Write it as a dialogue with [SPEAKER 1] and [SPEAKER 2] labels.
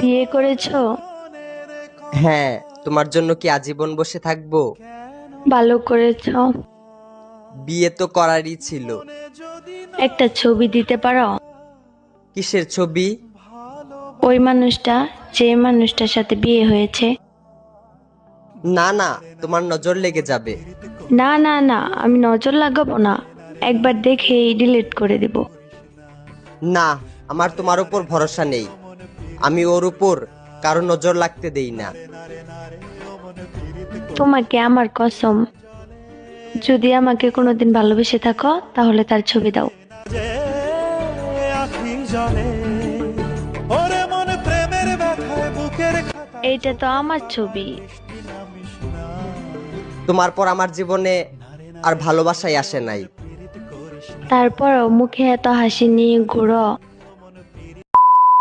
[SPEAKER 1] বিয়ে করেছ?
[SPEAKER 2] হ্যাঁ তোমার জন্য কি আজীবন বসে থাকব?
[SPEAKER 1] ভালো করেছ।
[SPEAKER 2] বিয়ে তো করারই ছিল।
[SPEAKER 1] একটা ছবি দিতে পারো?
[SPEAKER 2] কিসের ছবি?
[SPEAKER 1] ওই মানুষটা যে মানুষটার সাথে বিয়ে হয়েছে।
[SPEAKER 2] না না তোমার নজর লেগে যাবে।
[SPEAKER 1] না না না আমি নজর লাগাবো না। একবার দেখেই ডিলিট করে দেব।
[SPEAKER 2] না আমার তোমার উপর ভরসা নেই। আমি ওর উপর কারও নজর লাগতে দেই না।
[SPEAKER 1] তোমাকে আমার কসম। যদি আমাকে কোনোদিন ভালোবেসে থাকো তাহলে তার ছবি দাও। এইটা তো আমার ছবি।
[SPEAKER 2] তোমার পর আমার জীবনে আর ভালোবাসাই আসে নাই।
[SPEAKER 1] তারপরও মুখে এত হাসি নিয়ে ঘুরো।